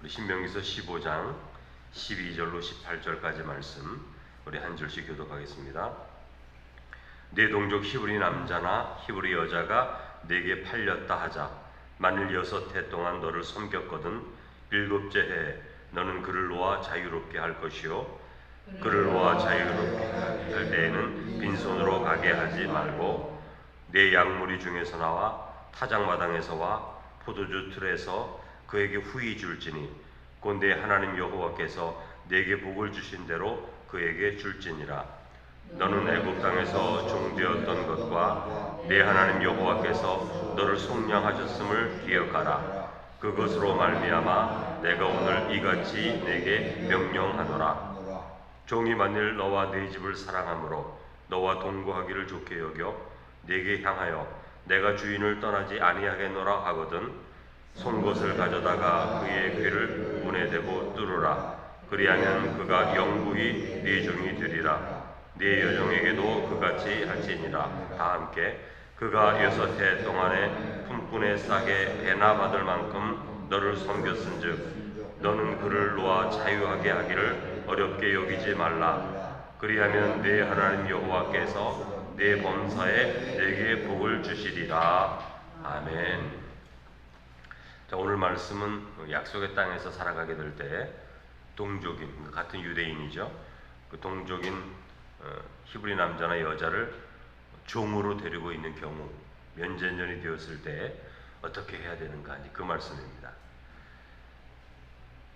우리 신명기서 15장 12절로 18절까지 말씀 우리 한 절씩 교독하겠습니다. 내 동족 히브리 남자나 히브리 여자가 내게 팔렸다 하자 만일 여섯 해 동안 너를 섬겼거든 일곱째 해 너는 그를 놓아 자유롭게 할 것이요 그를 놓아 자유롭게 할 때에는 빈손으로 가게 하지 말고 내 약물이 중에서 나와 타작마당에서와 포도주 틀에서 그에게 후히 줄지니 곧내 하나님 여호와께서 내게 복을 주신 대로 그에게 줄지니라. 너는 애굽 땅에서 종되었던 것과 내 하나님 여호와께서 너를 속량하셨음을 기억하라. 그것으로 말미암아 내가 오늘 이같이 내게 명령하노라. 종이 만일 너와 네 집을 사랑함으로 너와 동거하기를 좋게 여겨 내게 향하여 내가 주인을 떠나지 아니하겠노라 하거든 송곳을 가져다가 그의 귀를 문에 대고 뚫으라. 그리하면 그가 영구히 네 종이 되리라. 네 여종에게도 그같이 할지니라. 다 함께 그가 여섯 해 동안에 품꾼의 싸게 배나 받을 만큼 너를 섬겼은즉 너는 그를 놓아 자유하게 하기를 어렵게 여기지 말라. 그리하면 네 하나님 여호와께서 네 범사에 내게 복을 주시리라. 아멘. 자 오늘 말씀은 약속의 땅에서 살아가게 될 때 동족인 같은 유대인이죠. 그 동족인 어, 히브리 남자나 여자를 종으로 데리고 있는 경우 면제년이 되었을 때 어떻게 해야 되는가 이제 그 말씀입니다.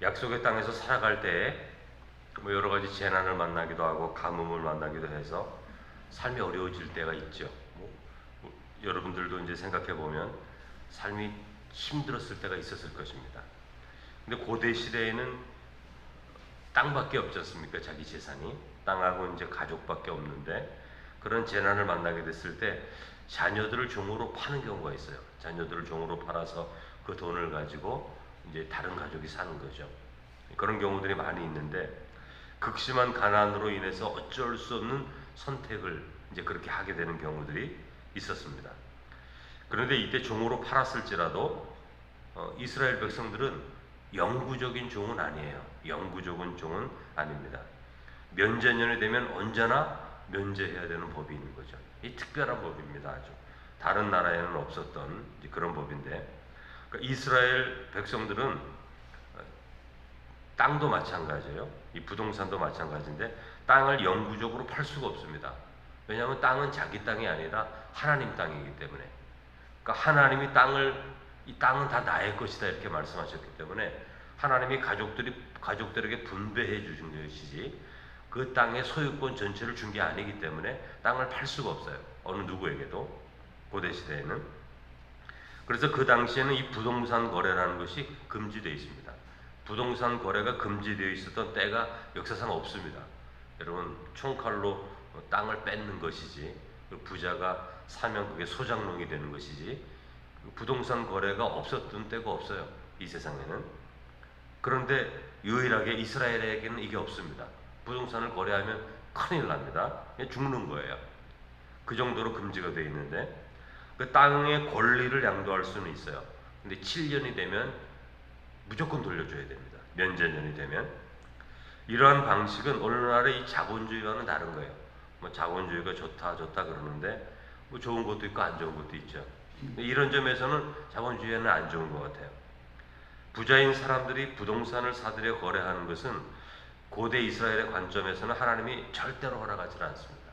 약속의 땅에서 살아갈 때 뭐 여러 가지 재난을 만나기도 하고 가뭄을 만나기도 해서 삶이 어려워질 때가 있죠. 뭐, 뭐, 여러분들도 이제 생각해 보면 삶이 힘들었을 때가 있었을 것입니다. 근데 고대 시대에는 땅밖에 없지 않습니까? 자기 재산이 땅하고 이제 가족밖에 없는데 그런 재난을 만나게 됐을 때 자녀들을 종으로 파는 경우가 있어요. 자녀들을 종으로 팔아서 그 돈을 가지고 이제 다른 가족이 사는 거죠. 그런 경우들이 많이 있는데 극심한 가난으로 인해서 어쩔 수 없는 선택을 이제 그렇게 하게 되는 경우들이 있었습니다. 그런데 이때 종으로 팔았을지라도 어, 이스라엘 백성들은 영구적인 종은 아니에요. 영구적인 종은 아닙니다. 면제년이 되면 언제나 면제해야 되는 법이 있는 거죠. 이 특별한 법입니다. 아주 다른 나라에는 없었던 그런 법인데 그러니까 이스라엘 백성들은 땅도 마찬가지예요. 이 부동산도 마찬가지인데 땅을 영구적으로 팔 수가 없습니다. 왜냐하면 땅은 자기 땅이 아니라 하나님 땅이기 때문에. 그러니까 하나님이 땅을 이 땅은 다 나의 것이다 이렇게 말씀하셨기 때문에 하나님이 가족들이 가족들에게 분배해 주신 것이지 그 땅의 소유권 전체를 준 게 아니기 때문에 땅을 팔 수가 없어요. 어느 누구에게도 고대 시대에는 그래서 그 당시에는 이 부동산 거래라는 것이 금지되어 있습니다. 부동산 거래가 금지되어 있었던 때가 역사상 없습니다. 여러분 총칼로 땅을 뺏는 것이지 그 부자가 사면 그게 소장농이 되는 것이지 그 부동산 거래가 없었던 때가 없어요. 이 세상에는 그런데 유일하게 이스라엘에게는 이게 없습니다. 부동산을 거래하면 큰일 납니다. 죽는 거예요. 그 정도로 금지가 되어 있는데 그 땅의 권리를 양도할 수는 있어요. 근데 7년이 되면 무조건 돌려줘야 됩니다. 면제년이 되면 이러한 방식은 오늘날의 이 자본주의와는 다른 거예요. 뭐 자본주의가 좋다 좋다 그러는데 뭐 좋은 것도 있고 안 좋은 것도 있죠. 이런 점에서는 자본주의는 안 좋은 것 같아요. 부자인 사람들이 부동산을 사들여 거래하는 것은 고대 이스라엘의 관점에서는 하나님이 절대로 허락하지 않습니다.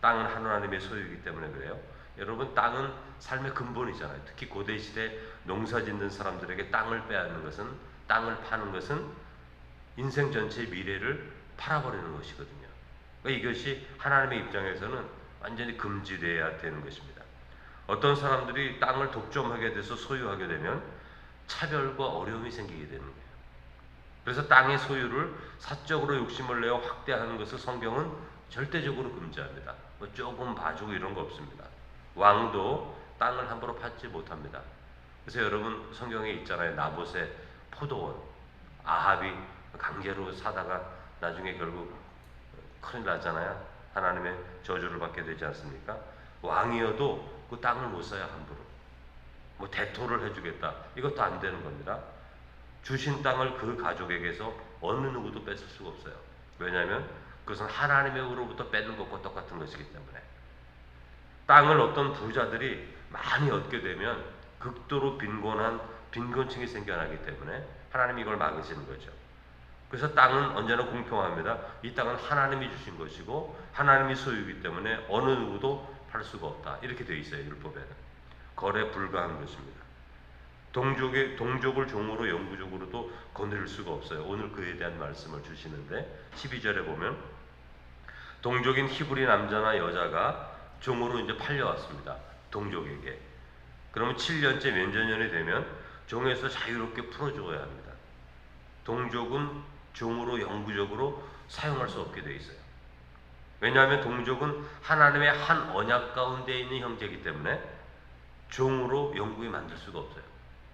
땅은 하나님의 소유이기 때문에 그래요. 여러분 땅은 삶의 근본이잖아요. 특히 고대 시대 농사 짓는 사람들에게 땅을 빼앗는 것은 땅을 파는 것은 인생 전체의 미래를 팔아버리는 것이거든요. 그러니까 이것이 하나님의 입장에서는 완전히 금지되어야 되는 것입니다. 어떤 사람들이 땅을 독점하게 돼서 소유하게 되면 차별과 어려움이 생기게 되는 거예요. 그래서 땅의 소유를 사적으로 욕심을 내어 확대하는 것을 성경은 절대적으로 금지합니다. 뭐 조금 봐주고 이런 거 없습니다. 왕도 땅을 함부로 받지 못합니다. 그래서 여러분 성경에 있잖아요. 나봇의 포도원. 아합이 강제로 사다가 나중에 결국 큰일 나잖아요. 하나님의 저주를 받게 되지 않습니까? 왕이어도 그 땅을 못 사야 함부로. 뭐 대토를 해주겠다. 이것도 안 되는 겁니다. 주신 땅을 그 가족에게서 어느 누구도 뺏을 수가 없어요. 왜냐하면 그것은 하나님으로부터 뺏는 것과 똑같은 것이기 때문에 땅을 어떤 부자들이 많이 얻게 되면 극도로 빈곤한 빈곤층이 생겨나기 때문에 하나님이 이걸 막으시는 거죠. 그래서 땅은 언제나 공평합니다. 이 땅은 하나님이 주신 것이고 하나님이 소유이기 때문에 어느 누구도 팔 수가 없다. 이렇게 되어 있어요. 율법에는. 거래 불가한 것입니다. 동족의 동족을 종으로 영구적으로도 거느릴 수가 없어요. 오늘 그에 대한 말씀을 주시는데 12절에 보면 동족인 히브리 남자나 여자가 종으로 이제 팔려왔습니다. 동족에게. 그러면 7년째 면제년이 되면 종에서 자유롭게 풀어줘야 합니다. 동족은 종으로 영구적으로 사용할 수 없게 돼 있어요. 왜냐하면 동족은 하나님의 한 언약 가운데 있는 형제이기 때문에 종으로 영구히 만들 수가 없어요.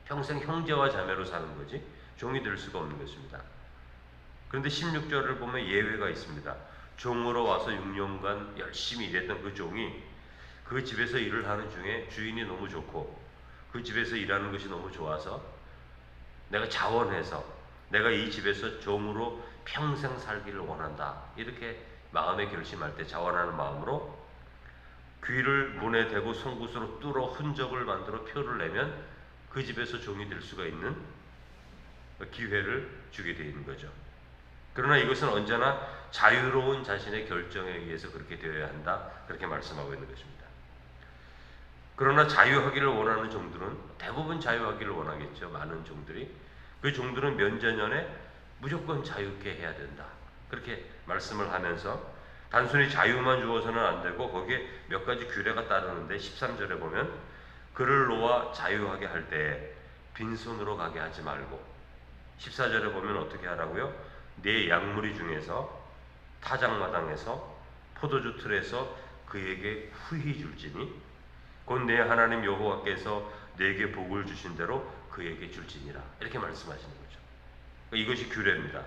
평생 형제와 자매로 사는 거지 종이 될 수가 없는 것입니다. 그런데 16절을 보면 예외가 있습니다. 종으로 와서 6년간 열심히 일했던 그 종이 그 집에서 일을 하는 중에 주인이 너무 좋고 그 집에서 일하는 것이 너무 좋아서 내가 자원해서 내가 이 집에서 종으로 평생 살기를 원한다. 이렇게 마음에 결심할 때 자원하는 마음으로 귀를 문에 대고 송곳으로 뚫어 흔적을 만들어 표를 내면 그 집에서 종이 될 수가 있는 기회를 주게 되는 거죠. 그러나 이것은 언제나 자유로운 자신의 결정에 의해서 그렇게 되어야 한다. 그렇게 말씀하고 있는 것입니다. 그러나 자유하기를 원하는 종들은 대부분 자유하기를 원하겠죠. 많은 종들이 그 종들은 면제년에 무조건 자유케 해야 된다. 그렇게 말씀을 하면서 단순히 자유만 주어서는 안 되고 거기에 몇 가지 규례가 따르는데 13절에 보면 그를 놓아 자유하게 할때 빈손으로 가게 하지 말고 14절에 보면 어떻게 하라고요? 내 양무리 중에서 타작마당에서 포도주 틀에서 그에게 후히 줄지니 곧 내 하나님 여호와께서 내게 복을 주신 대로 그에게 줄지니라 이렇게 말씀하시는 거죠. 이것이 규례입니다.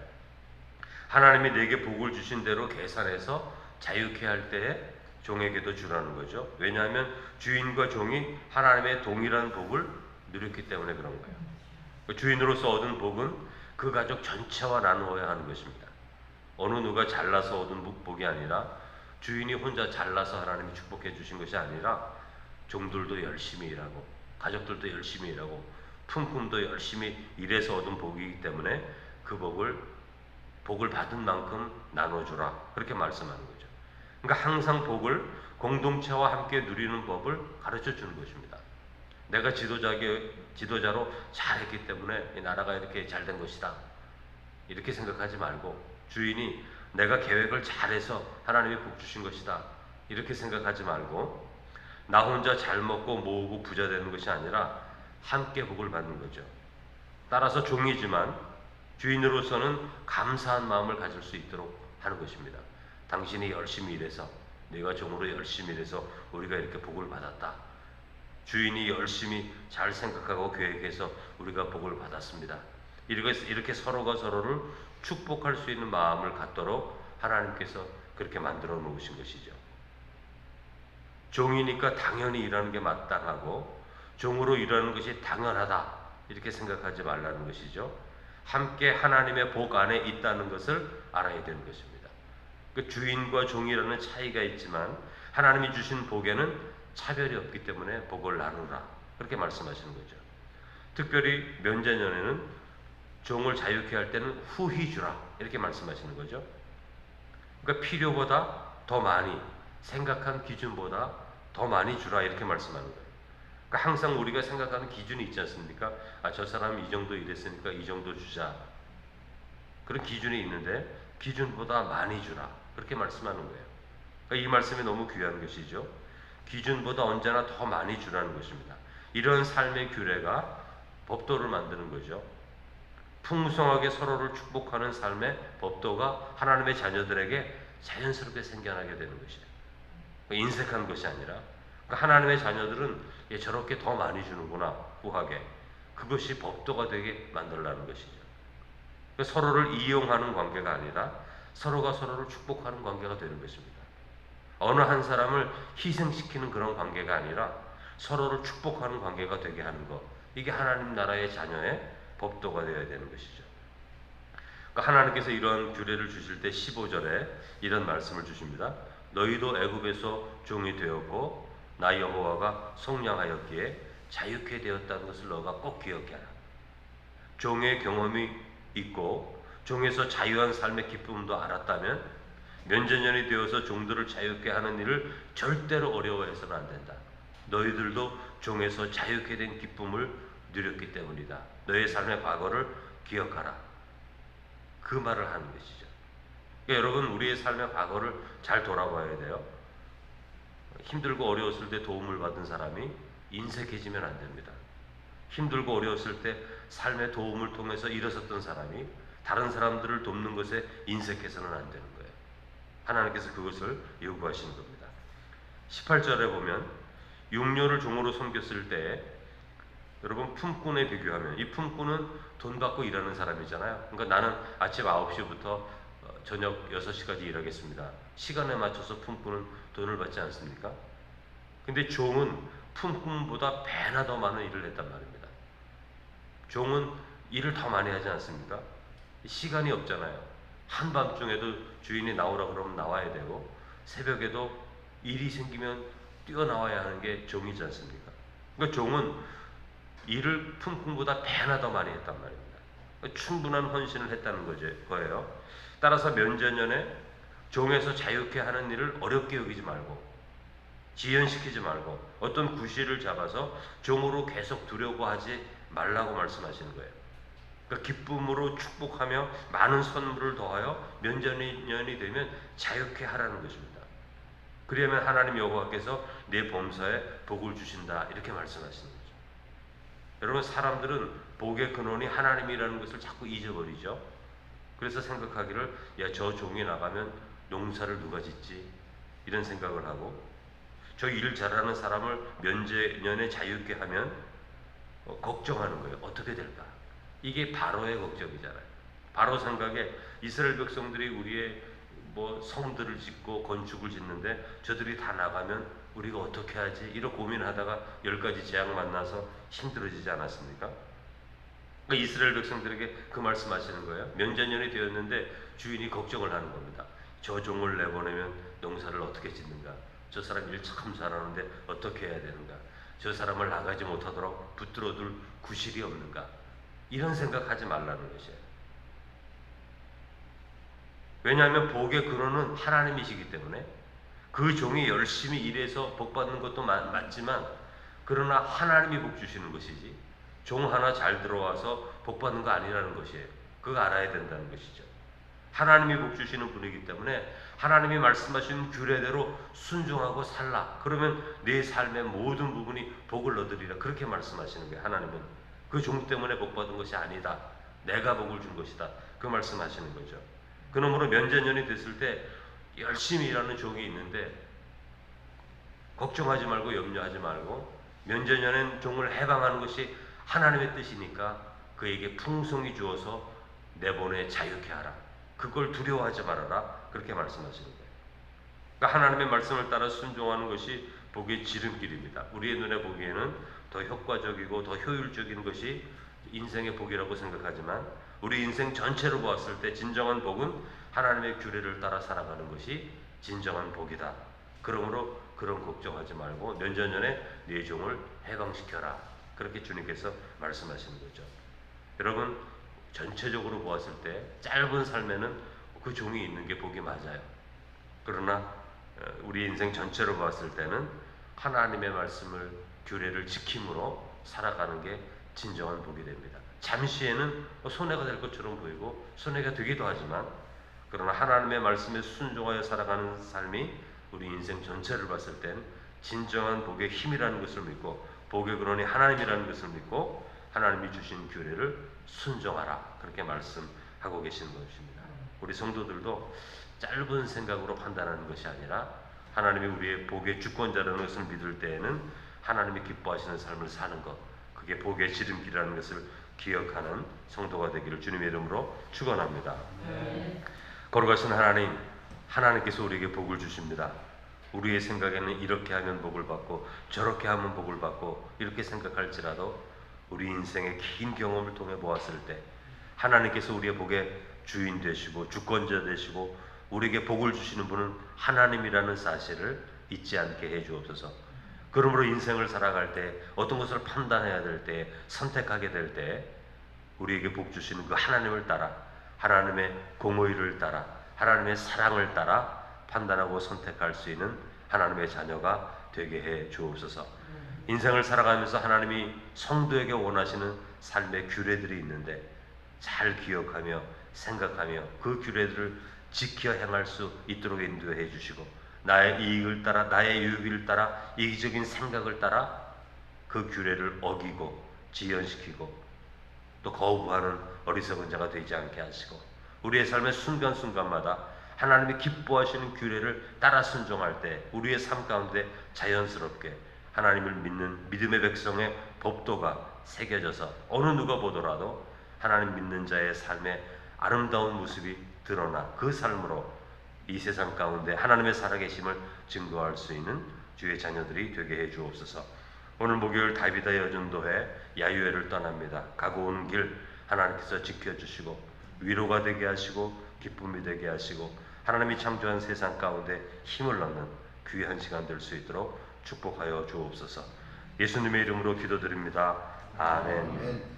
하나님이 내게 복을 주신 대로 계산해서 자유케 할 때에 종에게도 주라는 거죠. 왜냐하면 주인과 종이 하나님의 동일한 복을 누렸기 때문에 그런 거예요. 그 주인으로서 얻은 복은 그 가족 전체와 나누어야 하는 것입니다. 어느 누가 잘나서 얻은 복이 아니라 주인이 혼자 잘나서 하나님이 축복해 주신 것이 아니라 종들도 열심히 일하고 가족들도 열심히 일하고 품품도 열심히 일해서 얻은 복이기 때문에 그 복을 복을 받은 만큼 나눠주라 그렇게 말씀하는 거죠. 그러니까 항상 복을 공동체와 함께 누리는 법을 가르쳐 주는 것입니다. 내가 지도자게 지도자로 잘했기 때문에 이 나라가 이렇게 잘 된 것이다. 이렇게 생각하지 말고 주인이 내가 계획을 잘해서 하나님이 복 주신 것이다. 이렇게 생각하지 말고 나 혼자 잘 먹고 모으고 부자 되는 것이 아니라 함께 복을 받는 거죠. 따라서 종이지만 주인으로서는 감사한 마음을 가질 수 있도록 하는 것입니다. 당신이 열심히 일해서 내가 종으로 열심히 일해서 우리가 이렇게 복을 받았다. 주인이 열심히 잘 생각하고 계획해서 우리가 복을 받았습니다. 이렇게, 서로가 서로를 축복할 수 있는 마음을 갖도록 하나님께서 그렇게 만들어 놓으신 것이죠. 종이니까 당연히 일하는 게 마땅하고 종으로 일하는 것이 당연하다 이렇게 생각하지 말라는 것이죠. 함께 하나님의 복 안에 있다는 것을 알아야 되는 것입니다. 그 주인과 종이라는 차이가 있지만 하나님이 주신 복에는 차별이 없기 때문에 복을 나누라 그렇게 말씀하시는 거죠. 특별히 면제년에는 종을 자유케 할 때는 후히 주라 이렇게 말씀하시는 거죠. 그러니까 필요보다 더 많이 생각한 기준보다 더 많이 주라 이렇게 말씀하는 거예요. 그러니까 항상 우리가 생각하는 기준이 있지 않습니까? 아, 저 사람이 이 정도 일했으니까 이 정도 주자. 그런 기준이 있는데 기준보다 많이 주라. 그렇게 말씀하는 거예요. 그러니까 이 말씀이 너무 귀한 것이죠. 기준보다 언제나 더 많이 주라는 것입니다. 이런 삶의 규례가 법도를 만드는 거죠. 풍성하게 서로를 축복하는 삶의 법도가 하나님의 자녀들에게 자연스럽게 생겨나게 되는 것이에요. 인색한 것이 아니라 그러니까 하나님의 자녀들은 예, 저렇게 더 많이 주는구나 후하게 그것이 법도가 되게 만들라는 것이죠. 그러니까 서로를 이용하는 관계가 아니라 서로가 서로를 축복하는 관계가 되는 것입니다. 어느 한 사람을 희생시키는 그런 관계가 아니라 서로를 축복하는 관계가 되게 하는 것 이게 하나님 나라의 자녀의 법도가 되어야 되는 것이죠. 그러니까 하나님께서 이러한 규례를 주실 때 15절에 이런 말씀을 주십니다. 너희도 애굽에서 종이 되었고 나 여호와가 속량하였기에 자유케 되었다는 것을 너가 꼭 기억해라. 종의 경험이 있고 종에서 자유한 삶의 기쁨도 알았다면 면제년이 되어서 종들을 자유케 하는 일을 절대로 어려워해서는 안 된다. 너희들도 종에서 자유케 된 기쁨을 누렸기 때문이다. 너의 삶의 과거를 기억하라. 그 말을 하는 것이죠. 그러니까 여러분 우리의 삶의 과거를 잘 돌아봐야 돼요. 힘들고 어려웠을 때 도움을 받은 사람이 인색해지면 안 됩니다. 힘들고 어려웠을 때 삶의 도움을 통해서 일어섰던 사람이 다른 사람들을 돕는 것에 인색해서는 안 되는 거예요. 하나님께서 그것을 요구하시는 겁니다. 18절에 보면 육녀를 종으로 섬겼을 때 여러분 품꾼에 비교하면 이 품꾼은 돈 받고 일하는 사람이잖아요. 그러니까 나는 아침 9시부터 어, 저녁 6시까지 일하겠습니다. 시간에 맞춰서 품꾼은 돈을 받지 않습니까? 근데 종은 품꾼보다 배나 더 많은 일을 했단 말입니다. 종은 일을 더 많이 하지 않습니까? 시간이 없잖아요. 한밤중에도 주인이 나오라 그러면 나와야 되고 새벽에도 일이 생기면 뛰어나와야 하는 게 종이지 않습니까? 그러니까 종은 일을 품꾼보다 배나 더 많이 했단 말입니다. 충분한 헌신을 했다는 거죠, 거예요. 따라서 면전년에 종에서 자유케 하는 일을 어렵게 여기지 말고 지연시키지 말고 어떤 구실을 잡아서 종으로 계속 두려고 하지 말라고 말씀하시는 거예요. 그러니까 기쁨으로 축복하며 많은 선물을 더하여 면전년이 되면 자유케 하라는 것입니다. 그러면 하나님 여호와께서 내 범사에 복을 주신다 이렇게 말씀하시는 거죠. 여러분 사람들은 복의 근원이 하나님이라는 것을 자꾸 잊어버리죠. 그래서 생각하기를 야 저 종이 나가면 농사를 누가 짓지 이런 생각을 하고 저 일 잘하는 사람을 면제년에 자유롭게 하면 어, 걱정하는 거예요. 어떻게 될까? 이게 바로의 걱정이잖아요. 바로 생각에 이스라엘 백성들이 우리의 뭐 성들을 짓고 건축을 짓는데 저들이 다 나가면 우리가 어떻게 하지? 이런 고민하다가 열 가지 재앙 만나서 힘들어지지 않았습니까? 그러니까 이스라엘 백성들에게 그 말씀하시는 거예요. 면제년이 되었는데 주인이 걱정을 하는 겁니다. 저 종을 내보내면 농사를 어떻게 짓는가? 저 사람 일 참 잘하는데 어떻게 해야 되는가? 저 사람을 나가지 못하도록 붙들어둘 구실이 없는가? 이런 생각하지 말라는 것이에요. 왜냐하면 복의 근원은 하나님이시기 때문에 그 종이 열심히 일해서 복 받는 것도 맞, 맞지만 그러나 하나님이 복 주시는 것이지 종 하나 잘 들어와서 복 받는 거 아니라는 것이에요. 그거 알아야 된다는 것이죠. 하나님이 복 주시는 분이기 때문에 하나님이 말씀하신 규례대로 순종하고 살라. 그러면 내 삶의 모든 부분이 복을 얻으리라. 그렇게 말씀하시는 거예요. 하나님은 그 종 때문에 복 받은 것이 아니다. 내가 복을 준 것이다. 그 말씀하시는 거죠. 그러므로 면제년이 됐을 때 열심히 일하는 종이 있는데 걱정하지 말고 염려하지 말고 면제년엔 종을 해방하는 것이 하나님의 뜻이니까 그에게 풍성히 주어서 내보내 자유케 하라. 그걸 두려워하지 말아라. 그렇게 말씀하시는 거예요. 그러니까 하나님의 말씀을 따라 순종하는 것이 복의 지름길입니다. 우리의 눈에 보기에는 더 효과적이고 더 효율적인 것이 인생의 복이라고 생각하지만 우리 인생 전체로 보았을 때 진정한 복은 하나님의 규례를 따라 살아가는 것이 진정한 복이다. 그러므로 그런 걱정하지 말고 면전년에 네 종을 해방시켜라. 그렇게 주님께서 말씀하시는 거죠. 여러분 전체적으로 보았을 때 짧은 삶에는 그 종이 있는 게 복이 맞아요. 그러나 어, 우리 인생 전체로 봤을 때는 하나님의 말씀을 규례를 지킴으로 살아가는 게 진정한 복이 됩니다. 잠시에는 뭐 손해가 될 것처럼 보이고 손해가 되기도 하지만 그러나 하나님의 말씀에 순종하여 살아가는 삶이 우리 인생 전체를 봤을 땐 진정한 복의 힘이라는 것을 믿고 복의 근원이 하나님이라는 것을 믿고 하나님이 주신 규례를 순종하라 그렇게 말씀하고 계시는 것입니다. 우리 성도들도 짧은 생각으로 판단하는 것이 아니라 하나님이 우리의 복의 주권자라는 것을 믿을 때에는 하나님이 기뻐하시는 삶을 사는 것 그게 복의 지름길이라는 것을 기억하는 성도가 되기를 주님의 이름으로 축원합니다. 거룩하신 하나님, 하나님께서 우리에게 복을 주십니다. 우리의 생각에는 이렇게 하면 복을 받고 저렇게 하면 복을 받고 이렇게 생각할지라도 우리 인생의 긴 경험을 통해 보았을 때 하나님께서 우리의 복의 주인 되시고 주권자 되시고 우리에게 복을 주시는 분은 하나님이라는 사실을 잊지 않게 해 주옵소서. 그러므로 인생을 살아갈 때 어떤 것을 판단해야 될 때 선택하게 될 때 우리에게 복 주시는 그 하나님을 따라 하나님의 공의를 따라 하나님의 사랑을 따라 판단하고 선택할 수 있는 하나님의 자녀가 되게 해 주옵소서. 인생을 살아가면서 하나님이 성도에게 원하시는 삶의 규례들이 있는데 잘 기억하며 생각하며 그 규례들을 지켜 행할 수 있도록 인도해 주시고 나의 이익을 따라 나의 유익을 따라 이기적인 생각을 따라 그 규례를 어기고 지연시키고 또 거부하는 어리석은 자가 되지 않게 하시고 우리의 삶의 순간순간마다 하나님이 기뻐하시는 규례를 따라 순종할 때 우리의 삶 가운데 자연스럽게 하나님을 믿는 믿음의 백성의 법도가 새겨져서 어느 누가 보더라도 하나님 믿는 자의 삶의 아름다운 모습이 드러나 그 삶으로 이 세상 가운데 하나님의 살아계심을 증거할 수 있는 주의 자녀들이 되게 해 주옵소서. 오늘 목요일 다비다 여전도회 야유회를 떠납니다. 가고 오는 길 하나님께서 지켜주시고 위로가 되게 하시고 기쁨이 되게 하시고 하나님이 창조한 세상 가운데 힘을 얻는 귀한 시간 될 수 있도록 축복하여 주옵소서. 예수님의 이름으로 기도드립니다. 아멘. 아멘.